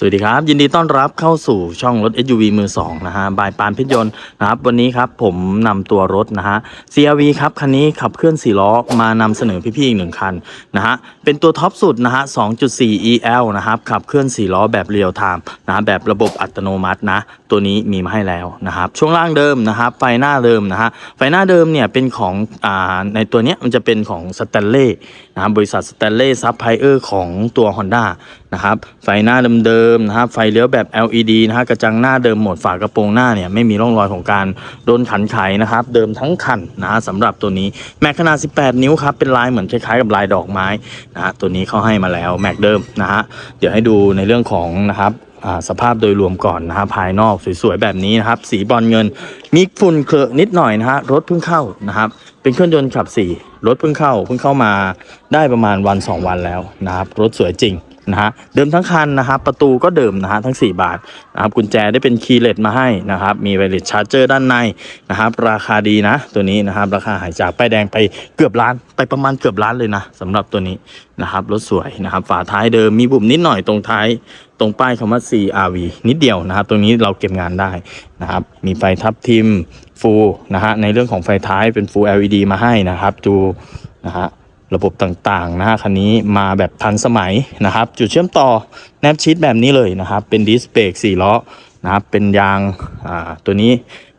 สวัสดีครับ ยินดีต้อนรับเข้าสู่ช่องรถ SUV มือ2นะฮะบายปานพชรยนต์นะครับวันนี้ครับผมนำตัวรถนะฮะ CRV ครับคันนี้ขับเคลื่อน4ล้อมานำเสนอพี่ๆอีกหนึ่งคันนะฮะเป็นตัวท็อปสุดนะฮะ 2.4 EL นะครับขับเคลื่อน4ล้อแบบเรียลไทม์นะฮะแบบระบบอัตโนมัตินะตัวนี้มีมาให้แล้วนะครับช่วงล่างเดิมนะครับไฟหน้าเดิมนะฮะไฟหน้าเดิมเนี่ยเป็นของอ่าในตัวเนี้ยมันจะเป็นของสแตนเล่นะบบริษัทสแตนเล่ซับไพเออร์ของตัว Honda นะครับไฟหน้าเดิมๆนะครับไฟเลี้ยวแบบ LED นะฮะกระจังหน้าเดิมหมดฝากระโปรงหน้าเนี่ยไม่มีร่องรอยของการโดนขันไขนะครับ เดิมทั้งคันนะฮะสำหรับตัวนี้แม็กขนาด 18 นิ้วครับเป็นลายเหมือนคล้ายๆกับลายดอกไม้นะฮะตัวนี้เขาให้มาแล้วแม็กเดิมนะฮะเดี๋ยวให้ดูในเรื่องของนะครับสภาพโดยรวมก่อนนะฮะภายนอกสวยๆแบบนี้นะครับ สีบอลเงิน มีฝุ่นเคลอะนิดหน่อยนะฮะรถเพิ่งเข้านะครับ เป็นเครื่องยนต์ขับสี่รถเพิ่งเข้าเพิ่งเข้ามาได้ประมาณวัน 2 วันแล้วนะครับ รถสวยจริง นะฮะเดิมทั้งคันนะครับประตูก็เดิมนะฮะทั้ง 4 บาทนะครับกุญแจได้เป็นคีย์เลสมาให้นะครับมีไวเลสชาร์จเจอร์ด้านในนะครับราคาดีนะ ตัวนี้นะครับราคาหายจากป้ายแดงไปเกือบล้านไปประมาณเกือบล้านเลยนะสำหรับตัวนี้นะครับรถสวยนะครับฝาท้ายเดิมมีบุ่มนิดหน่อยตรงท้ายตรงป้ายคำว่า CRV นิดเดียวนะครับตรงนี้เราเก็บงานได้นะครับมีไฟทับทิมฟูนะฮะในเรื่องของไฟท้ายเป็น Full LED มาให้นะครับดูนะฮะ ระบบต่างๆนะฮะคันนี้มาแบบทันสมัยนะครับ จุดเชื่อมต่อแนบชิดแบบนี้เลยนะครับ เป็นดิสเบรก4ล้อนะครับ เป็นยางอ่าตัวนี้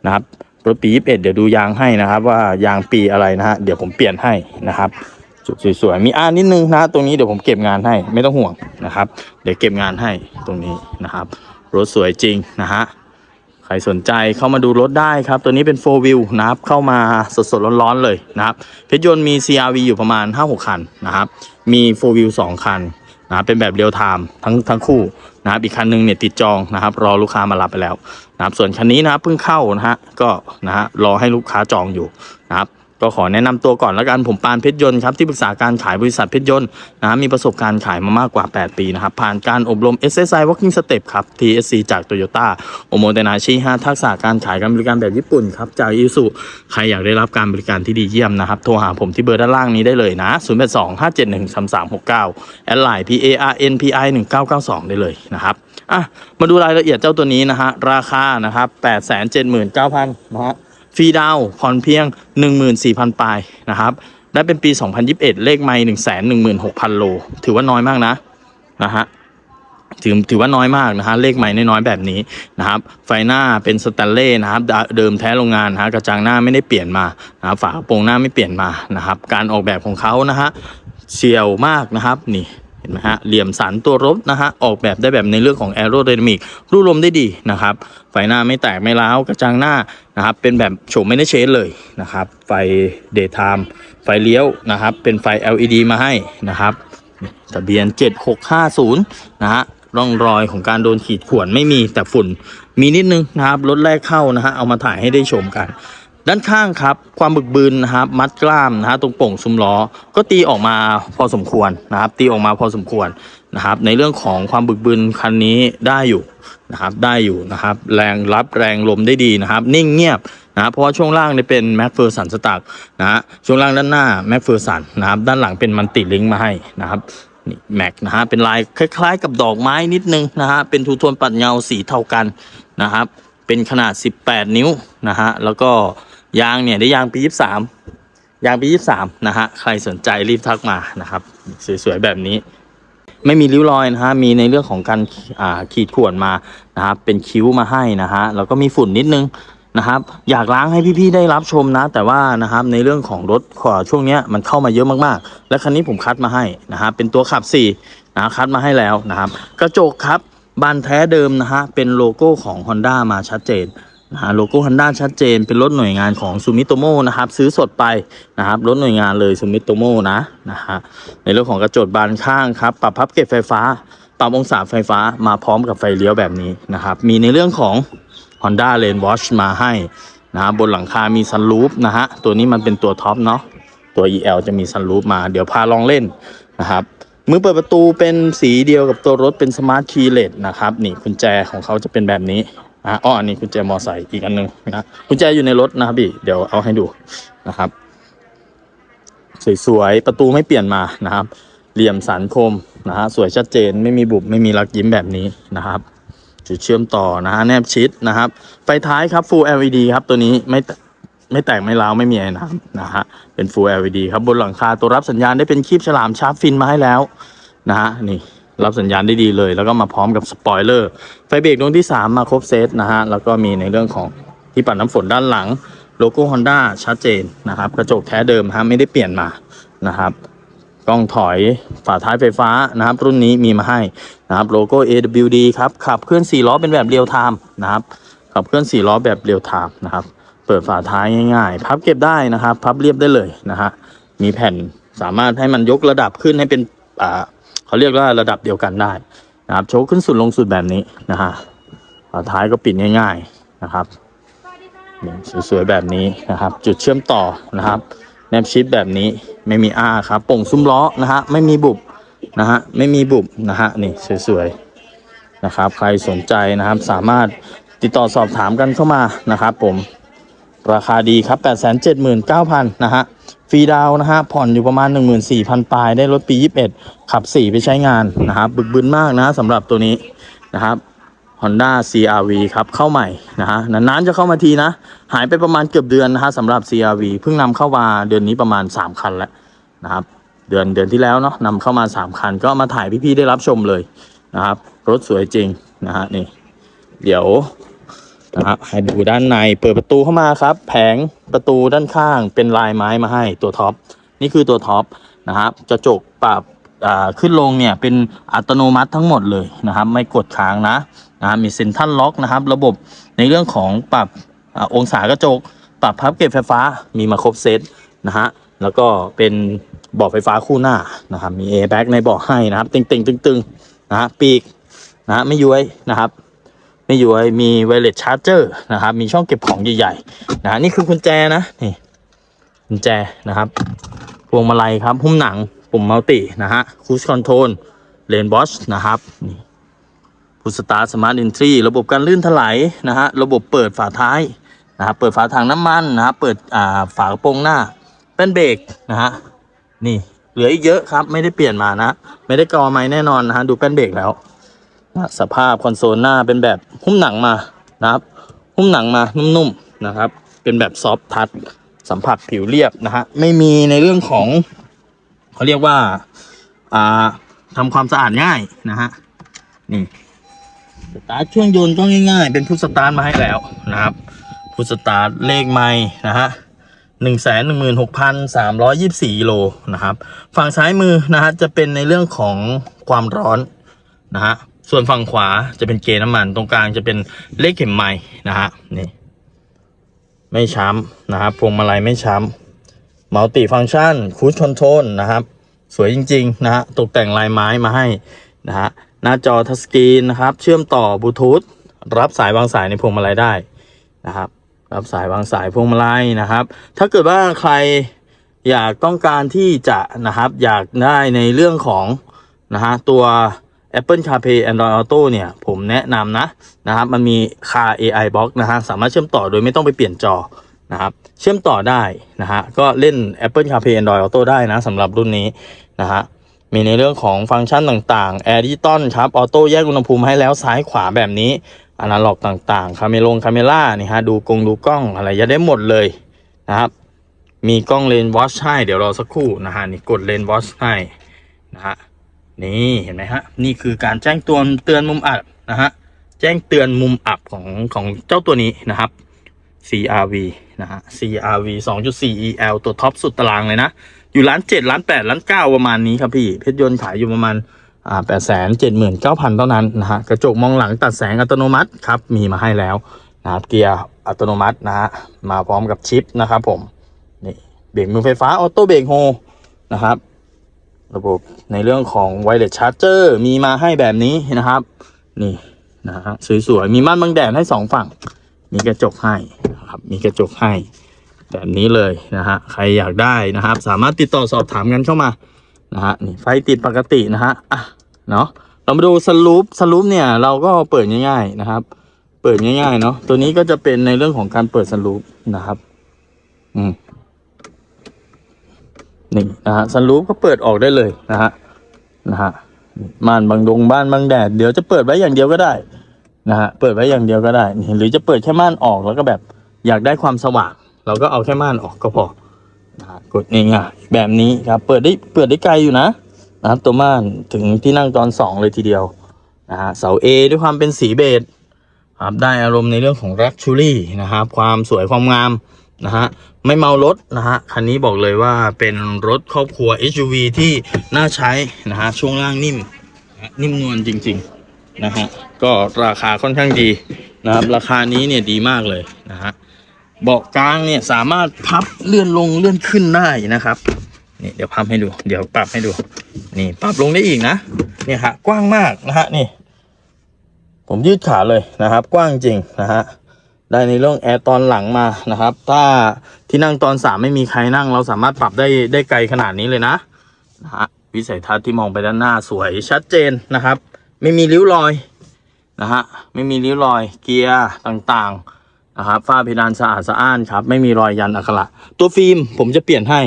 นะครับรถปี 21 เดี๋ยวดูยางให้นะครับ ว่ายางปีอะไรนะฮะเดี๋ยวผมเปลี่ยนให้นะครับจุดสวยๆมีอ่านนิดนึงนะตรงนี้เดี๋ยวผมเก็บงานให้ไม่ต้องห่วงนะครับ เดี๋ยวเก็บงานให้ตรงนี้นะครับ รถสวยจริงนะฮะ ครสนใจเข้ามาดูรถได้ครับ ตัวนี้เป็น 4 wheel นะครับ เข้ามาสดๆร้อนๆเลยนะครับ เพชรยนต์มี CRV อยู่ประมาณ 5-6 คันนะครับ มี 4 wheel 2 คันนะเป็นแบบเรียลไทม์ทั้งทั้งคู่นะครับอีกคันหนึงเนี่ยติดจองนะครับ รอลูกค้ามารับไปแล้วนะครับส่วนคันนี้นะครับเพิ่งเข้านะฮะก็นะฮะรอให้ลูกค้าจองอยู่นะครับ ก็ขอแนะนำตัวก่อนแล้วกันผมปานเพชรยนต์ครับที่ปรึกษาการขายบริษัทเพชรยนต์นะมีประสบการณ์ขายมามากกว่า 8 ปีนะครับ ผ่านการอบรม SSI Walking Step ครับ TSC จาก Toyota โอโมเตนาชิ5ทักษะการขายการบริการแบบญี่ปุ่นครับ จากอิสุใครอยากได้รับการบริการที่ดีเยี่ยมนะครับ โทรหาผมที่เบอร์ด้านล่างนี้ได้เลยนะ 0 8 2 5 7 1 3 3 6 9แอดไลน์ P A R N P I 1992 ได้เลยนะครับอะมาดูรายละเอียดเจ้าตัวนี้นะฮะราคานะครับ879,000นะฮะ ฟรีดาวผ่อนเพียง 14,000ปลายนะครับได้เป็นปี 2021 เลขไม่116,000 โล ถือว่าน้อยมากนะนะฮะถือถือว่าน้อยมากนะฮะเลขไม่น้อยๆแบบนี้นะครับไฟหน้าเป็นสแตนเล่นะครับเดิมแท้โรงงานนะฮะกระจังหน้าไม่ได้เปลี่ยนมานะครับฝากระโปรงหน้าไม่เปลี่ยนมานะครับการออกแบบของเขานะฮะเฉียวมากนะครับนี่ เห็นไหมฮะเหลี่ยมสันตัวรถนะฮะออกแบบได้แบบในเรื่องของแอโร d y นามิกรูลมได้ดีนะครับไฟหน้าไม่แตกไม่ร้าวกระจังหน้านะครับเป็นแบบโฉมไม่ได้เชนเลยนะครับไฟเดย์ไทม์ไฟเลี้ยวนะครับเป็นไฟ LED มาให้นะครับทะเบียน 7650นะฮะร่องรอยของการโดนขีดข่วนไม่มีแต่ฝุ่นมีนิดนึงนะครับรถแรกเข้านะฮะเอามาถ่ายให้ได้ชมกัน ด้านข้างครับความบึกบึนนะครับมัดกล้ามนะฮะตรงโป่งซุ้มล้อก็ตีออกมาพอสมควรนะครับตีออกมาพอสมควรนะครับในเรื่องของความบึกบึนคันนี้ได้อยู่นะครับได้อยู่นะครับแรงรับแรงลมได้ดีนะครับ นิ่งเงียบนะเพราะว่าช่วงล่างเนี่ยเป็นแม็กเฟอร์สันสตักนะฮะช่วงล่างด้านหน้าแม็กเฟอร์สันนะครับด้านหลังเป็นมันติลิงก์มาให้นะครับนี่แม็กนะฮะเป็นลายคล้าย ๆ กับดอกไม้นิดนึงนะฮะเป็นทูโทนปัดเงาสีเท่ากันนะครับ เป็นขนาด 18 นิ้วนะฮะแล้วก็ยางเนี่ยได้ยางปี 23 ยางปี 23 นะฮะใครสนใจรีบทักมานะครับสวยๆแบบนี้ ไม่มีริ้วรอยนะฮะมีในเรื่องของการอ่าขีดข่วนมานะครับเป็นคิ้วมาให้นะฮะแล้วก็มีฝุ่นนิดนึงนะครับอยากล้างให้พี่ๆได้รับชมนะ แต่ว่านะครับในเรื่องของรถขวาช่วงเนี้ยมันเข้ามาเยอะมากๆ และคันนี้ผมคัดมาให้นะฮะเป็นตัวขับ4นะคัดมาให้แล้วนะครับกระจกครับ บานแท้เดิมนะฮะเป็นโลโก้ของ Honda มาชัดเจนนะฮะโลโก้ฮันด้าชัดเจน เป็นรถหน่วยงานของซูมิโตโมนะครับซื้อสดไปนะครับรถหน่วยงานเลยซูมิโตโมนะนะฮะในเรื่องของกระจกบานข้างครับปรับพับเก็บไฟฟ้า ปรับองศาไฟฟ้ามาพร้อมกับไฟเลี้ยวแบบนี้นะครับมีในเรื่องของ Honda Lane Watch มาให้นะฮะบนหลังคามีซันรูฟนะฮะตัวนี้มันเป็นตัวท็อปเนาะตัว EL จะมีซันรูฟมาเดี๋ยวพาลองเล่นนะครับ มือเปิดประตูเป็นสีเดียวกับตัวรถเป็นสมาร์ทคีย์เลสนะครับนี่กุญแจของเขาจะเป็นแบบนี้นะอ้ออันนี้กุญแจมอไซค์อีกอันหนึงนะกุญแจอยู่ในรถนะครับพี่เดี๋ยวเอาให้ดูนะครับ สวยๆประตูไม่เปลี่ยนมานะครับ เหลี่ยมสันคมนะฮะสวยชัดเจนไม่มีบุบไม่มีรักยิ้มแบบนี้นะครับจุดเชื่อมต่อนะฮะแนบชิดนะครับไฟท้ายครับ Full LED ครับตัวนี้ไม่ ไม่แตกไม่ร้าวไม่มีไอ้น้ำนะฮะเป็น Full LED ครับบนหลังคาตัวรับสัญญาณได้เป็นคีบฉลามชาร์ปฟินมาให้แล้วนะฮะนี่รับสัญญาณได้ดีเลย แล้วก็มาพร้อมกับสปอยเลอร์ไฟเบรกดวงที่ 3 มาครบเซตนะฮะแล้วก็มีในเรื่องของที่ปัดน้ำฝนด้านหลังโลโก้ Honda ชัดเจนนะครับกระจกแท้เดิมฮะไม่ได้เปลี่ยนมานะครับกล้องถอยฝาท้ายไฟฟ้านะครับ รุ่นนี้มีมาให้นะครับโลโก้ AWD ครับขับเคลื่อน4ล้อเป็นแบบเรียลไทม์นะครับขับเคลื่อน4ล้อแบบเรียลไทม์นะครับ เปิดฝาท้ายง่ายๆ พับเก็บได้นะครับ พับเรียบได้เลยนะฮะมีแผ่นสามารถให้มันยกระดับขึ้นให้เป็นอ่าเขาเรียกว่าระดับเดียวกันได้นะครับโชว์ขึ้นสุดลงสุดแบบนี้นะฮะฝาท้ายก็ปิดง่าย ๆนะครับสวยๆแบบนี้นะครับ จุดเชื่อมต่อนะครับ แนบชิปแบบนี้ไม่มีอ้าครับป่งซุ้มล้อนะฮะไม่มีบุบนะฮะไม่มีบุบนะฮะนี่สวยๆนะครับ ใครสนใจนะครับสามารถติดต่อสอบถามกันเข้ามานะครับผม ราคาดีครับ 879,000 นะฮะ ฟรีดาวนะฮะ ผ่อนอยู่ประมาณ 14,000 ปลาย ได้รถปี 21 ขับ 4 ไปใช้งานนะครับ บึกบึนมากนะสำหรับตัวนี้นะครับ Honda CRV ครับ เข้าใหม่นะฮะ นานๆจะเข้ามาทีนะ หายไปประมาณเกือบเดือนนะฮะสำหรับ CRV เพิ่งนำเข้ามาเดือนนี้ประมาณ 3 คันแล้วนะครับ เดือนเดือนที่แล้วเนาะนำเข้ามา 3 คัน ก็มาถ่ายพี่ๆได้รับชมเลยนะครับ รถสวยจริงนะฮะนี่ เดี๋ยว นะฮะให้ดูด้านในเปิดประตูเข้ามาครับ แผงประตูด้านข้างเป็นลายไม้มาให้ตัวท็อปนี่คือตัวท็อปนะครับกระจกปรับขึ้นลงเนี่ยเป็นอัตโนมัติทั้งหมดเลยนะครับ ไม่กดค้างนะนะมีเซ็นทรัลล็อกนะครับ ระบบในเรื่องของปรับอองศากระจก ปรับพับเก็บไฟฟ้ามีมาครบเซตนะฮะแล้วก็เป็นเบาะไฟฟ้าคู่หน้านะครับมี a อ r b a g ในเบาะให้นะครับ ตึงๆตึงๆนะฮะปีกนะฮะไม่ย้วยนะครับ ไม่ย้วยมีไวเลสชาร์เจอร์นะครับ มีช่องเก็บของใหญ่ๆนะฮะนี่คือกุญแจนะนี่กุญแจนะครับพวงมาลัยครับหุ้มหนังปุ่มมัลตินะฮะคูชคอนโทรลเลนบอชนะครับนี่พุสตาร์สมาร์ทอินทรีระบบการลื่นถลายนะฮะระบบเปิดฝาท้ายนะครับเปิดฝาถังน้ำมันนะครับเปิดอ่าฝากระโปรงหน้าเป็นเบรกนะฮะนี่เหลืออีกเยอะครับไม่ได้เปลี่ยนมานะ ไม่ได้กอไม้แน่นอนนะฮะดูแป้นเบรกแล้ว สภาพคอนโซลหน้าเป็นแบบหุ้มหนังมานะครับ หุ้มหนังมานุ่มๆนะครับ เป็นแบบซอฟทัชสัมผัสผิวเรียบนะฮะไม่มีในเรื่องของเขาเรียกว่าอ่าทำความสะอาดง่ายนะฮะนี่สตาร์ทเครื่องยนต์ก็ง่าย ๆ เป็นพุทสตาร์ทมาให้แล้วนะครับพุทสตาร์ทเลขไม่นะฮะหนึ่งแสนหนึ่งหมื่นหกพันสามร้อยยี่สิบสี่โลนะครับ ฝั่งซ้ายมือนะฮะจะเป็นในเรื่องของความร้อนนะฮะ ส่วนฝั่งขวาจะเป็นเกน้ำมัน ตรงกลางจะเป็นเลขเข็มไม้นะฮะนี่ไม่ช้ำนะครับพวงมาลัยไม่ช้ำมัลติฟัง c t ชันคูชคอนโทรลนะครับ สวยจริง ๆ นะฮะตกแต่งลายไม้มาให้นะฮะหน้าจอทัชสกรีนนะครับ เชื่อมต่อบลูทูธรับสายวางสายในพวงมาลัยได้นะครับ รับสายวางสายพวงมาลัยนะครับ ถ้าเกิดว่าใครอยากต้องการที่จะนะครับ อยากได้ในเรื่องของนะฮะตัว Apple CarPlay Android Auto เนี่ย ผมแนะนำนะนะครับ มันมี Car AI Box นะฮะสามารถเชื่อมต่อโดยไม่ต้องไปเปลี่ยนจอนะครับเชื่อมต่อได้นะฮะก็เล่น Apple CarPlay Android Auto ได้นะสำหรับรุ่นนี้นะฮะมีในเรื่องของฟังก์ชันต่างๆ Air Digital ครับออโต้แยกอุณหภูมิให้แล้วซ้ายขวาแบบนี้อนาล็อกต่างๆคาเมลงคาเมล่านี่ฮะดูกงดูกล้องอะไรจะได้หมดเลยนะครับมีกล้องเลนวอชให้เดี๋ยวรอสักครู่นะฮะนี่กดเลนวอชให้นะฮะ นี่เห็นไหมฮะ นี่คือการแจ้งตือนเตือนมุมอับนะฮะ แจ้งเตือนมุมอับของของเจ้าตัวนี้นะครับ CRV นะฮะ CRV 2.4 EL ตัวท็อปสุดตารางเลยนะ อยู่ล้านเจ็ดล้านแปดล้านเก้าประมาณนี้ครับพี่ เพชรยนต์ขายอยู่ประมาณอ่าแปดแสนเจ็ดหมื่นเก้าพันเท่านั้นนะฮะ กระจกมองหลังตัดแสงอัตโนมัติครับ มีมาให้แล้วนะครับเกียร์อัตโนมัตินะฮะ มาพร้อมกับชิปนะครับผม นี่เบรกมือไฟฟ้าออโต้เบรกโฮนะครับ ระบบในเรื่องของไวเลสชาร์เจอร์มีมาให้แบบนี้นะครับ นี่นะฮะสวยๆมีม่านบังแดดให้สองฝั่ง มีกระจกให้ครับมีกระจกให้แบบนี้เลยนะฮะใครอยากได้นะครับ สามารถติดต่อสอบถามกันเข้ามานะฮะนี่ไฟติดปกตินะฮะอะเนาะเรามาดูสลูปสลูปเนี่ยเราก็เปิดง่าย ๆนะครับ เปิดง่ายๆเนาะตัวนี้ก็จะเป็นในเรื่องของการเปิดสลูปนะครับ อืม นี่นะฮะซันรูฟก็เปิดออกได้เลยนะฮะนะฮะม่านบางดงบ้านบางแดดเดี๋ยวจะเปิดไว้อย่างเดียวก็ได้นะฮะเปิดไว้อย่างเดียวก็ได้ หรือจะเปิดแค่ม่านออกแล้วก็แบบอยากได้ความสว่าง เราก็เอาแค่ม่านออกก็พอนะฮะกดง่ายๆแบบนี้ครับเปิดได้เปิดได้ไกลอยู่นะนะครับตัวม่านถึงที่นั่งตอนสองเลยทีเดียวนะฮะเสาเอด้วยความเป็นสีเบจครับได้อารมณ์ในเรื่องของรักชูรี่นะครับความสวยความงาม นะฮะไม่เมารถนะฮะคันนี้บอกเลยว่าเป็นรถครอบครัว SUV ที่น่าใช้นะฮะช่วงล่างนิ่มนิ่มนวลจริงๆนะฮะก็ราคาค่อนข้างดีนะครับราคานี้เนี่ยดีมากเลยนะฮะเบาะกลางเนี่ยสามารถพับเลื่อนลงเลื่อนขึ้นได้นะครับนี่เดี๋ยวพับให้ดู เดี๋ยวปรับให้ดู นี่ปรับลงได้อีกนะเนี่ยฮะกว้างมากนะฮะนี่ ผมยืดขาเลยนะครับ กว้างจริงนะฮะ ได้ในเรื่องแอร์ตอนหลังมานะครับ ถ้าที่นั่งตอนสามไม่มีใครนั่ง เราสามารถปรับได้ได้ไกลขนาดนี้เลยนะนะฮะวิสัยทัศน์ที่มองไปด้านหน้าสวยชัดเจนนะครับ ไม่มีริ้วรอยนะฮะไม่มีริ้วรอยเกียร์ต่างๆนะครับฝ้าเพดานสะอาดสะอ้านครับ ไม่มีรอยยันอักขระตัวฟิล์มผมจะเปลี่ยนให้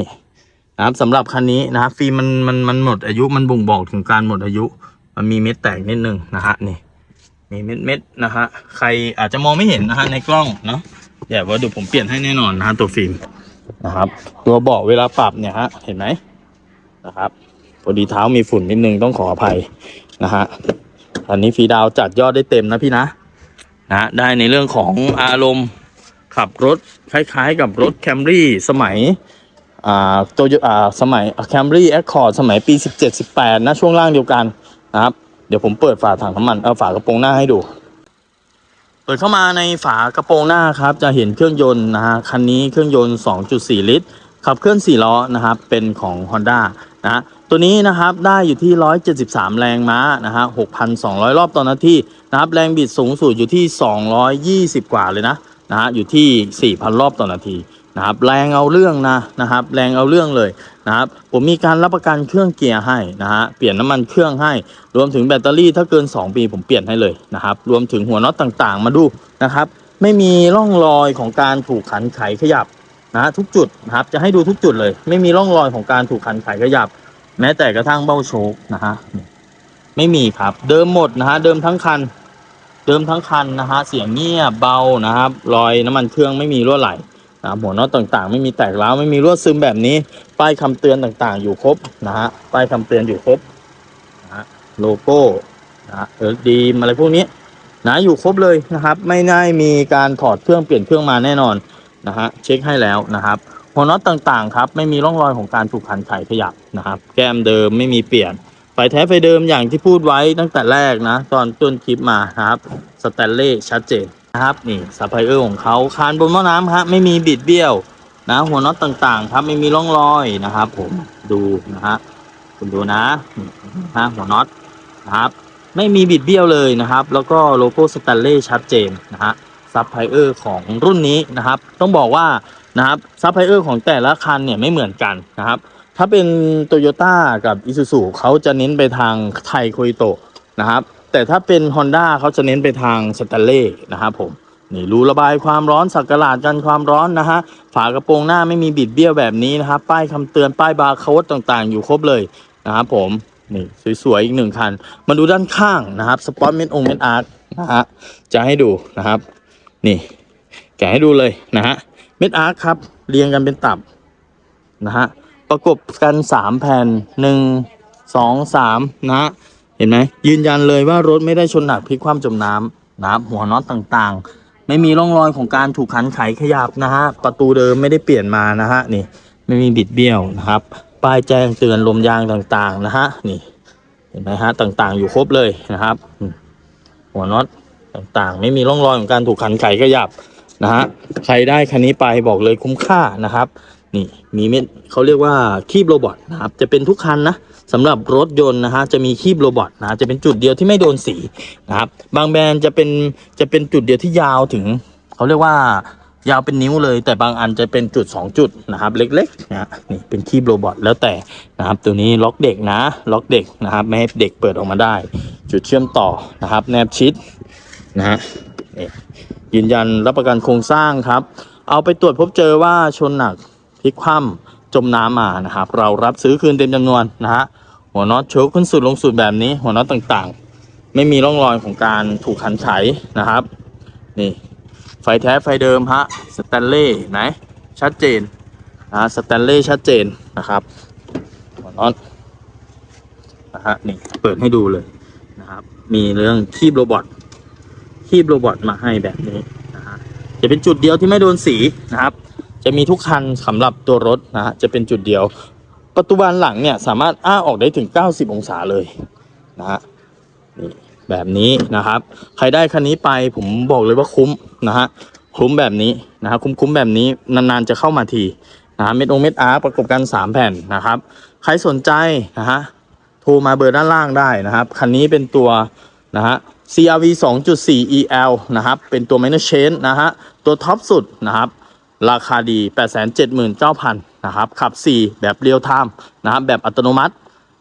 นะครับสำหรับคันนี้นะครับฟิล์มมันมันมันหมดอายุมันบ่งบอกถึงการหมดอายุ มันมีเม็ดแตกนิดนึงนะฮะนี่ มีเม็ดเม็ดๆนะฮะใครอาจจะมองไม่เห็นนะฮะในกล้องเนาะแต่ว่าดี๋ยวผมเปลี่ยนให้แน่นอนนะฮะตัวฟิล์มนะครับ ตัวเบาะเวลาปรับเนี่ยฮะเห็นไหมนะครับพอดีเท้ามีฝุ่นนิดนึงต้องขออภัยนะฮะอันนี้ฟรีดาวจัดยอดได้เต็มนะพี่นะนะได้ในเรื่องของอารมณ์ขับรถคล้ายๆ กับรถแคมรี่สมัยอ่าตัวอ่าสมัยแคมรี่แอคคอร์ดสมัยปี 17-18 นะช่วงล่างเดียวกันนะครับ ดี๋ยวผมเปิดฝาถังน้ำมันเอาฝากระโปรงหน้าให้ดู เปิดเข้ามาในฝากระโปรงหน้าครับ จะเห็นเครื่องยนต์นะฮะคันนี้เครื่องยนต์ 2.4 ลิตร ขับเคลื่อน 4 ล้อนะครับเป็นของ Honda นะฮะตัวนี้นะครับได้อยู่ที่ 173 แรงม้านะฮะ6,200 รอบต่อนาทีนะครับแรงบิดสูงสุดอยู่ที่ 220 กว่าเลยนะนะฮะอยู่ที่ 4,000 รอบต่อนาที นะครับแรงเอาเรื่องนะนะครับแรงเอาเรื่องเลยนะครับผมมีการรับประกันเครื่องเกียร์ให้นะฮะเปลี่ยนน้ำมันเครื่องให้ รวมถึงแบตเตอรี่ถ้าเกิน 2 ปีผมเปลี่ยนให้เลยนะครับรวมถึงหัวน็อตต่างๆ มาดูนะครับไม่มีร่องรอยของการถูกขันไขขยับนะทุกจุดนะครับจะให้ดูทุกจุดเลย ไม่มีร่องรอยของการถูกขันไขขยับ แม้แต่กระทั่งเบ้าโชคนะฮะไม่มีครับเดิมหมดนะฮะเดิมทั้งคันเดิมทั้งคันนะฮะเสียงเงียบเบานะครับรอยน้ำมันเครื่องไม่มีรั่วไหล นะหัวน็อตต่างๆ ไม่มีแตกร้าวไม่มีรั่วซึมแบบนี้ ป้ายคำเตือนต่างๆ อยู่ครบนะฮะป้ายคำเตือนอยู่ครบนะฮะโลโก้นะฮะเออดีอะไรพวกนี้นะอยู่ครบเลยนะครับ ไม่ได้มีการถอดเครื่องเปลี่ยนเครื่องมาแน่นอนนะฮะเช็คให้แล้วนะครับหัวน็อตต่างๆครับไม่มีร่องรอยของการถูกขันไขขยับนะครับ แก้มเดิมไม่มีเปลี่ยนไฟแท้ไฟเดิมอย่างที่พูดไว้ตั้งแต่แรกนะ ตอนต้นคลิปมาครับสแตนเล่ชัดเจน นะครับนี่ซัพพลายเออร์ของเขาคานบนหม้อน้ำครับไม่มีบิดเบี้ยวนะหัวน็อตต่างๆ ครับไม่มีร่องรอยนะครับ ผมดูนะฮะคุณดูนะนะหัวน็อตนะครับ ไม่มีบิดเบี้ยวเลยนะครับ แล้วก็โลโก้สแตนเล่ชัดเจนนะฮะซัพพลายเออร์ของรุ่นนี้นะครับ ต้องบอกว่านะครับซัพพลายเออร์ของแต่ละคันเนี่ยไม่เหมือนกันนะครับ ถ้าเป็นโตโยต้ากับ i s u z u เขาจะเน้นไปทางไทยโค i โตนะครับ แต่ถ้าเป็น Honda เขาจะเน้นไปทางสแตนเล่นะครับผมนี่รูระบายความร้อนสักกระหลาดกันความร้อนนะฮะฝากระโปรงหน้าไม่มีบิดเบี้ยวแบบนี้นะครับป้ายคำเตือนป้ายบาร์โค้ดต่างๆ อยู่ครบเลยนะครับผมนี่สวยๆอีกหนึ่งคัน มาดูด้านข้างนะครับสปอตเมนองเมนอาร์ตนะฮะจะให้ดูนะครับ นี่ แกะให้ดูเลยนะฮะเม็ดอาร์คครับ เรียงกันเป็นตับนะฮะประกบกันสามแผ่นหนึ่งสองสามนะฮะ เห็นไหมยืนยันเลยว่ารถไม่ได้ชนหนักพลิกคว่ำจมน้ำนะครับหัวน็อตต่างๆ ไม่มีร่องรอยของการถูกขันไขขยับนะฮะประตูเดิมไม่ได้เปลี่ยนมานะฮะนี่ไม่มีบิดเบี้ยวนะครับป้ายแจ้งเตือนลมยางต่างๆนะฮะนี่เห็นไหมฮะต่างๆอยู่ครบเลยนะครับ หัวน็อตต่างๆ ไม่มีร่องรอยของการถูกขันไขขยับนะฮะใครได้คันนี้ไปบอกเลยคุ้มค่านะครับ นี่มีเม็ดเขาเรียกว่าคีบโรบอทนะครับจะเป็นทุกคันนะ สำหรับรถยนต์นะฮะจะมีคีบโรบอทนะจะเป็นจุดเดียวที่ไม่โดนสีนะครับบางแบรนด์จะเป็นจะเป็นจุดเดียวที่ยาวถึงเขาเรียกว่ายาวเป็นนิ้วเลย แต่บางอันจะเป็นจุด 2 จุดนะครับ เล็กๆนะนี่เป็นคีบโรบอทแล้วแต่นะครับตัวนี้ล็อกเด็กนะ ล็อกเด็กนะครับไม่ให้เด็กเปิดออกมาได้ จุดเชื่อมต่อนะครับ แนบชิดนะฮะนี่ยืนยันรับประกันโครงสร้างครับ เอาไปตรวจพบเจอว่าชนหนักพลิกคว่ำ จมน้ำมานะครับ เรารับซื้อคืนเต็มจำนวนนะฮะหัวน็อตโชคขึ้นสุดลงสุดแบบนี้ หัวน็อตต่างๆ ไม่มีร่องรอยของการถูกขันไขนะครับ นี่ ไฟแท้ไฟเดิมฮะสแตนเล่ไหนชัดเจนนะสแตนเล่ชัดเจนนะครับหัวน็อตนะฮะนี่เปิดให้ดูเลยนะครับ มีเรื่องคีบโรบอทคีบโรบอทมาให้แบบนี้นะฮะจะเป็นจุดเดียวที่ไม่โดนสีนะครับ จะมีทุกคันสำหรับตัวรถนะฮะจะเป็นจุดเดียว ประตูบานหลังเนี่ยสามารถอ้าออกได้ถึง 90 องศาเลยนะฮะนี่แบบนี้นะครับ ใครได้คันนี้ไปผมบอกเลยว่าคุ้มนะฮะคุ้มแบบนี้นะฮะคุ้มๆแบบนี้นานๆจะเข้ามาทีนะฮะเม็ดองเม็ดอาร์ประกบกัน 3 แผ่นนะครับ ใครสนใจนะฮะโทรมาเบอร์ด้านล่างได้นะครับ คันนี้เป็นตัวนะฮะ CRV 2.4 EL นะครับ เป็นตัว minor change นะฮะ ตัวท็อปสุดนะครับ ราคาดี 879,000นะครับ ขับ 4 แบบเรียลไทม์นะครับ แบบอัตโนมัติ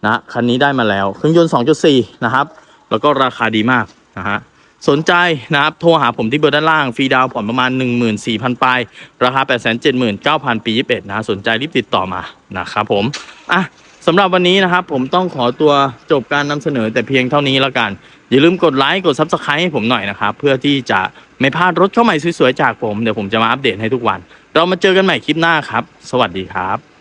นะคันนี้ได้มาแล้ว เครื่องยนต์ 2.4 นะครับ แล้วก็ราคาดีมากนะฮะสนใจนะครับ โทรหาผมที่เบอร์ด้านล่าง ฟรีดาวน์ผ่อนประมาณ 14,000 ปลาย ราคา 879,900 ปี 21นะฮะสนใจรีบติดต่อมานะครับผม อะสำหรับวันนี้นะครับ ผมต้องขอตัวจบการนำเสนอแต่เพียงเท่านี้แล้วกัน อย่าลืมกดไลค์กด Subscribe ให้ผมหน่อยนะครับ เพื่อที่จะไม่พลาดรถเข้าใหม่สวยๆจากผม เดี๋ยวผมจะมาอัปเดตให้ทุกวัน เรามาเจอกันใหม่คลิปหน้าครับ สวัสดีครับ